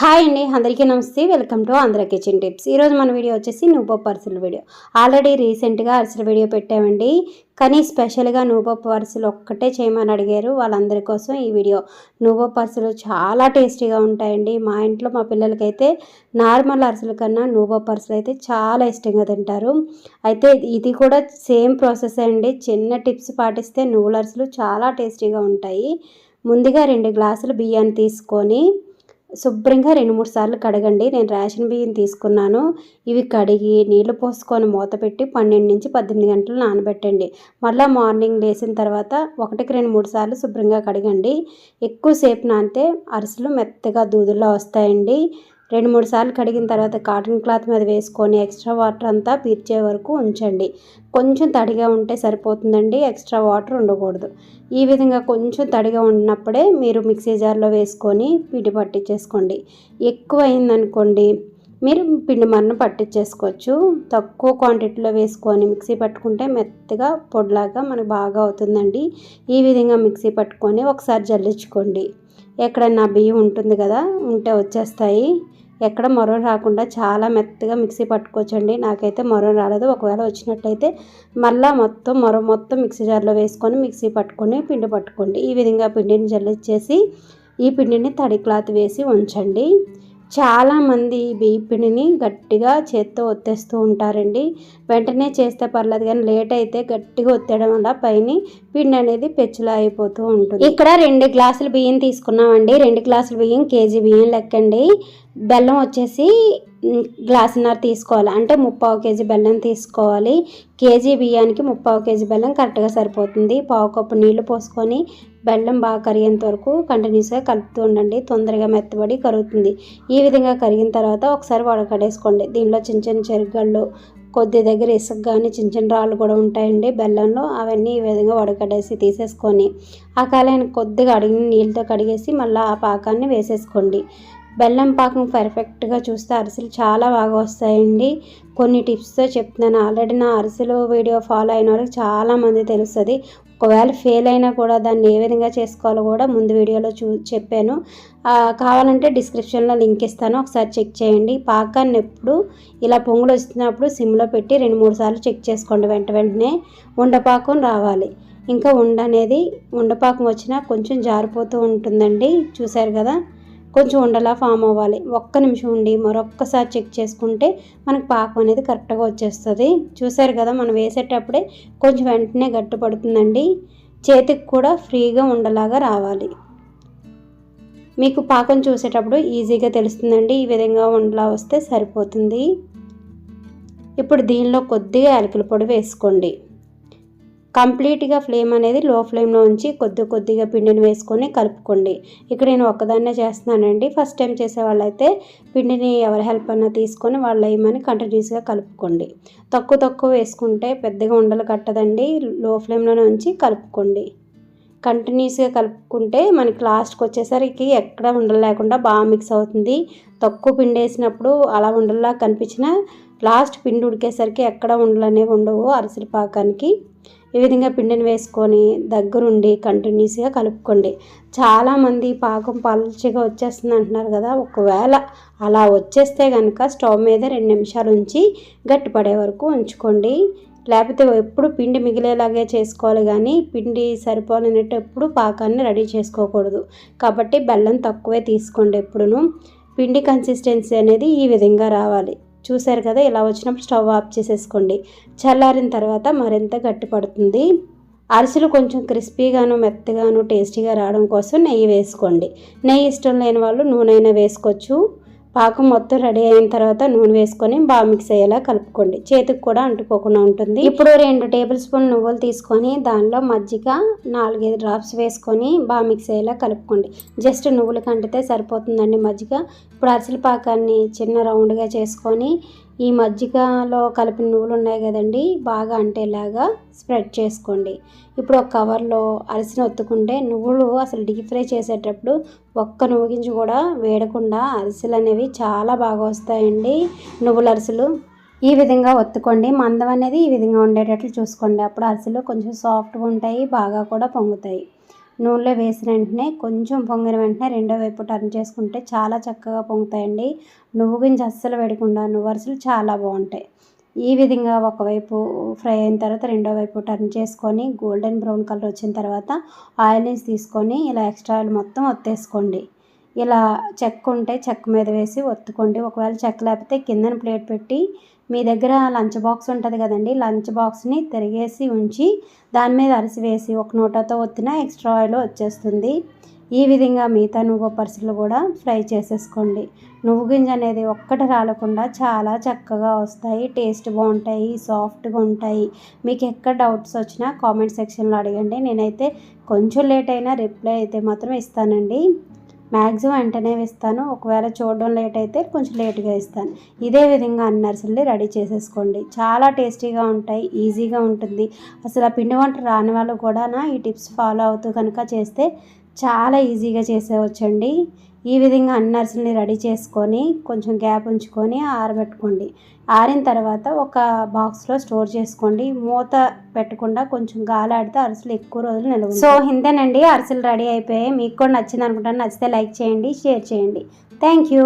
Hi అండి అందరికీ నమస్తే. Welcome to Andhra kitchen tips. ఈరోజు మన వీడియో వచ్చేసి నూపప్పు అరిసెల వీడియో. ఆల్రెడీ రీసెంట్గా అరిసెల వీడియో పెట్టామండి. కానీ స్పెషల్గా నూపప్పు అరిసెలు ఒక్కటే చేయమని అడిగారు. వాళ్ళందరి కోసం ఈ వీడియో. నూపప్పు అరిసెలు చాలా టేస్టీగా ఉంటాయండి. మా ఇంట్లో మా పిల్లలకైతే నార్మల్ అరిసెల కన్నా నూపప్పు అరిసెలు అయితే చాలా ఇష్టంగా తింటారు. అయితే ఇది కూడా సేమ్ ప్రాసెస్ అండి. చిన్న టిప్స్ పాటిస్తే నువ్వుల అరిసెలు చాలా టేస్టీగా ఉంటాయి. ముందుగా రెండు గ్లాసులు బియ్యాన్ని తీసుకొని శుభ్రంగా రెండు మూడు సార్లు కడగండి. నేను రేషన్ బియ్యం తీసుకున్నాను. ఇవి కడిగి నీళ్ళు పోసుకొని మూత పెట్టి పన్నెండు నుంచి పద్దెనిమిది గంటలు నానబెట్టండి. మళ్ళీ మార్నింగ్ లేచిన తర్వాత ఒకటికి రెండు మూడు సార్లు శుభ్రంగా కడగండి. ఎక్కువసేపు నానితే అరిసెలు మెత్తగా దూదుల్లో వస్తాయండి. రెండు మూడు సార్లు కడిగిన తర్వాత కాటన్ క్లాత్ మీద వేసుకొని ఎక్స్ట్రా వాటర్ అంతా పీర్చే వరకు ఉంచండి. కొంచెం తడిగా ఉంటే సరిపోతుందండి ఎక్స్ట్రా వాటర్ ఉండకూడదు. ఈ విధంగా కొంచెం తడిగా ఉన్నప్పుడే మీరు మిక్సీ జార్లో వేసుకొని పిండి పట్టించేసుకోండి. ఎక్కువ అయిందనుకోండి మీరు పిండి మరణ పట్టించేసుకోవచ్చు. తక్కువ క్వాంటిటీలో వేసుకొని మిక్సీ పట్టుకుంటే మెత్తగా పొడిలాగా మనకు బాగా అవుతుందండి. ఈ విధంగా మిక్సీ పట్టుకొని ఒకసారి జల్లించుకోండి. ఎక్కడన్నా బియ్యం ఉంటుంది కదా ఉంటే వచ్చేస్తాయి. ఎక్కడ మొర రాకుండా చాలా మెత్తగా మిక్సీ పట్టుకోవచ్చండి. నాకైతే మొర రాలేదు. ఒకవేళ వచ్చినట్టయితే మళ్ళీ మొత్తం మొర మొత్తం మిక్సీ జార్లో వేసుకొని మిక్సీ పట్టుకొని పిండి పట్టుకోండి. ఈ విధంగా పిండిని జల్లిచ్చేసి ఈ పిండిని తడి క్లాత్ వేసి ఉంచండి. చాలామంది బియ్య పిండిని గట్టిగా చేత్తో ఒత్తేస్తూ ఉంటారండి. వెంటనే చేస్తే పర్లేదు కానీ లేట్ అయితే గట్టిగా ఒత్తేయడం వల్ల పైన పిండి అనేది పెచ్చులా అయిపోతూ ఉంటుంది. ఇక్కడ రెండు గ్లాసులు బియ్యం తీసుకున్నామండి. రెండు గ్లాసులు బియ్యం కేజీ బియ్యం లెక్కండి. బెల్లం వచ్చేసి గ్లాసున్నర తీసుకోవాలి. అంటే ముప్పావు కేజీ బెల్లం తీసుకోవాలి. కేజీ బియ్యానికి ముప్పావు కేజీ బెల్లం కరెక్ట్గా సరిపోతుంది. పావు కప్పు నీళ్ళు పోసుకొని బెల్లం బాగా కరిగేంత వరకు కంటిన్యూస్గా కలుపుతూ ఉండండి. తొందరగా మెత్తబడి కరుగుతుంది. ఈ విధంగా కరిగిన తర్వాత ఒకసారి వడకడేసుకోండి దీనిలో చిన్న చిన్న చెరుగళ్ళు కొద్ది దగ్గర ఇసుక కానీ చిన్న చిన్న రాళ్ళు కూడా ఉంటాయండి బెల్లంలో. అవన్నీ ఈ విధంగా వడకడేసి తీసేసుకొని ఆ కాలాన్ని కొద్దిగా అడిగిన నీళ్ళతో కడిగేసి మళ్ళీ ఆ పాకాన్ని వేసేసుకోండి. బెల్లం పాకం పర్ఫెక్ట్గా చూస్తే అరిసెలు చాలా బాగా వస్తాయండి. కొన్ని టిప్స్తో చెప్తున్నాను. ఆల్రెడీ నా అరిసెలు వీడియో ఫాలో అయిన వాళ్ళకి చాలామంది తెలుస్తుంది. ఒకవేళ ఫెయిల్ అయినా కూడా దాన్ని ఏ విధంగా చేసుకోవాలో కూడా ముందు వీడియోలో చూ చెప్పాను. కావాలంటే డిస్క్రిప్షన్లో లింక్ ఇస్తాను. ఒకసారి చెక్ చేయండి. పాకాన్ని ఎప్పుడు ఇలా పొంగులు వచ్చినప్పుడు సిమ్లో పెట్టి రెండు మూడు సార్లు చెక్ చేసుకోండి వెంట వెంటనే. ఉండపాకం రావాలి. ఇంకా ఉండ అనేది ఉండపాకం వచ్చినా కొంచెం జారిపోతూ ఉంటుందండి. చూశారు కదా? కొంచెం ఉండలా ఫామ్ అవ్వాలి. ఒక్క నిమిషం ఉండి మరొక్కసారి చెక్ చేసుకుంటే మనకు పాకం అనేది కరెక్ట్గా వచ్చేస్తుంది. చూసారు కదా మనం వేసేటప్పుడే కొంచెం వెంటనే గట్టి పడుతుందండి. చేతికి కూడా ఫ్రీగా ఉండలాగా రావాలి. మీకు పాకం చూసేటప్పుడు ఈజీగా తెలుస్తుందండి. ఈ విధంగా ఉండలా వస్తే సరిపోతుంది. ఇప్పుడు దీనిలో కొద్దిగా యాలకుల పొడి వేసుకోండి. కంప్లీట్గా ఫ్లేమ్ అనేది లో ఫ్లేమ్లో ఉంచి కొద్ది కొద్దిగా పిండిని వేసుకొని కలుపుకోండి. ఇక్కడ నేను ఒక్కదాన్నే చేస్తున్నానండి. ఫస్ట్ టైం చేసే వాళ్ళైతే పిండిని ఎవరి హెల్ప్ అన్నా తీసుకొని వాళ్ళు వేయమని కంటిన్యూస్గా కలుపుకోండి. తక్కువ తక్కువ వేసుకుంటే పెద్దగా ఉండలు కట్టదండి. లో ఫ్లేమ్లోనే ఉంచి కలుపుకోండి. కంటిన్యూస్గా కలుపుకుంటే మనకి లాస్ట్కి వచ్చేసరికి ఎక్కడ ఉండలు లేకుండా బాగా మిక్స్ అవుతుంది. తక్కువ పిండి వేసినప్పుడు అలా ఉండల్లా కనిపించిన లాస్ట్ పిండి ఉడికేసరికి ఎక్కడ ఉండలు అనేవి ఉండవు అరిసెల పాకానికి. ఈ విధంగా పిండిని వేసుకొని దగ్గరుండి కంటిన్యూస్గా కలుపుకోండి. చాలామంది పాకం పలుచగా వచ్చేస్తుంది అంటున్నారు కదా ఒకవేళ అలా వచ్చేస్తే కనుక స్టవ్ మీద రెండు నిమిషాలు ఉంచి గట్టిపడే వరకు ఉంచుకోండి. లేకపోతే ఎప్పుడు పిండి మిగిలేలాగే చేసుకోవాలి కానీ పిండి సరిపోలేనట్టు ఎప్పుడు పాకాన్ని రెడీ చేసుకోకూడదు. కాబట్టి బెల్లం తక్కువే తీసుకోండి ఎప్పుడును. పిండి కన్సిస్టెన్సీ అనేది ఈ విధంగా రావాలి. చూసారు కదా ఇలా వచ్చినప్పుడు స్టవ్ ఆఫ్ చేసేసుకోండి. చల్లారిన తర్వాత మరింత గట్టి పడుతుంది. అరిసెలు కొంచెం క్రిస్పీగాను మెత్తగాను టేస్టీగా రావడం కోసం నెయ్యి వేసుకోండి. నెయ్యి ఇష్టం లేని వాళ్ళు నూనె అయినా వేసుకోవచ్చు. పాకం మొత్తం రెడీ అయిన తర్వాత నూనె వేసుకొని బాగా మిక్స్ అయ్యేలా కలుపుకోండి. చేతికి కూడా అంటుకోకుండా ఉంటుంది. ఇప్పుడు రెండు టేబుల్ స్పూన్ నువ్వులు తీసుకొని దానిలో మజ్జిగ నాలుగైదు డ్రాప్స్ వేసుకొని బాగా మిక్స్ అయ్యేలా కలుపుకోండి. జస్ట్ నువ్వులు కంటితే సరిపోతుందండి మజ్జిగ. ఇప్పుడు అరిసెల పాకాన్ని చిన్న రౌండ్గా చేసుకొని ఈ మజ్జిగలో కలిపిన నువ్వులు ఉన్నాయి కదండి బాగా అంటేలాగా స్ప్రెడ్ చేసుకోండి. ఇప్పుడు ఒక కవర్లో అరిసిన ఒత్తుకుంటే నువ్వులు అసలు డీప్ ఫ్రై చేసేటప్పుడు ఒక్క నువ్వు గింజ కూడా వేడకుండా అరిసెలు అనేవి చాలా బాగా వస్తాయండి నువ్వుల అరిసెలు. ఈ విధంగా ఒత్తుకోండి. మందం అనేది ఈ విధంగా ఉండేటట్లు చూసుకోండి. అప్పుడు అరిసెలు కొంచెం సాఫ్ట్గా ఉంటాయి బాగా కూడా పొంగుతాయి. నూనెలో వేసిన వెంటనే కొంచెం పొంగిన వెంటనే రెండో వైపు టర్న్ చేసుకుంటే చాలా చక్కగా పొంగుతాయండి. నువ్వు గింజ అస్సలు పెడకుండా నువ్వు అరుసలు చాలా బాగుంటాయి. ఈ విధంగా ఒకవైపు ఫ్రై అయిన తర్వాత రెండో వైపు టర్న్ చేసుకొని గోల్డెన్ బ్రౌన్ కలర్ వచ్చిన తర్వాత ఆయిల్ని తీసుకొని ఇలా ఎక్స్ట్రా ఆయిల్ మొత్తం ఒత్తేసుకోండి. ఇలా చెక్క ఉంటే చెక్క మీద వేసి ఒత్తుకోండి. ఒకవేళ చెక్క లేకపోతే కిందన ప్లేట్ పెట్టి మీ దగ్గర లంచ్ బాక్స్ ఉంటుంది కదండి లంచ్ బాక్స్ని తిరిగేసి ఉంచి దాని మీద అరిసి వేసి ఒక నూటతో ఒత్తిన ఎక్స్ట్రా ఆయిల్ వచ్చేస్తుంది. ఈ విధంగా మిగతా నువ్వు పర్సులు కూడా ఫ్రై చేసేసుకోండి. నువ్వు గింజ అనేది ఒక్కటి రాలకుండా చాలా చక్కగా వస్తాయి టేస్ట్ బాగుంటాయి సాఫ్ట్గా ఉంటాయి. మీకు ఎక్కడ డౌట్స్ వచ్చినా కామెంట్ సెక్షన్లో అడగండి. నేనైతే కొంచెం లేట్ అయినా రిప్లై అయితే మాత్రం ఇస్తానండి. మ్యాక్సిమం వెంటనే ఇస్తాను ఒకవేళ చూడడం లేట్ అయితే కొంచెం లేట్గా ఇస్తాను ఇదే విధంగా అన్ని అరిసెల్ని రెడీ చేసేసుకోండి. చాలా టేస్టీగా ఉంటాయి ఈజీగా ఉంటుంది. అసలు ఆ పిండి వంట రాని వాళ్ళు కూడా ఈ టిప్స్ ఫాలో అవుతూ కనుక చేస్తే చాలా ఈజీగా చేసేవచ్చండి. ఈ విధంగా అన్ని రెడీ చేసుకొని కొంచెం గ్యాప్ ఉంచుకొని ఆరబెట్టుకోండి. ఆరిన తర్వాత ఒక బాక్స్లో స్టోర్ చేసుకోండి. మూత పెట్టకుండా కొంచెం గాలి ఆడితే అరిసెలు ఎక్కువ రోజులు నిలవ సో ఇంతేనండి. అరిసెలు రెడీ అయిపోయాయి. మీకు కూడా నచ్చింది అనుకుంటాను. నచ్చితే లైక్ చేయండి షేర్ చేయండి. Thank you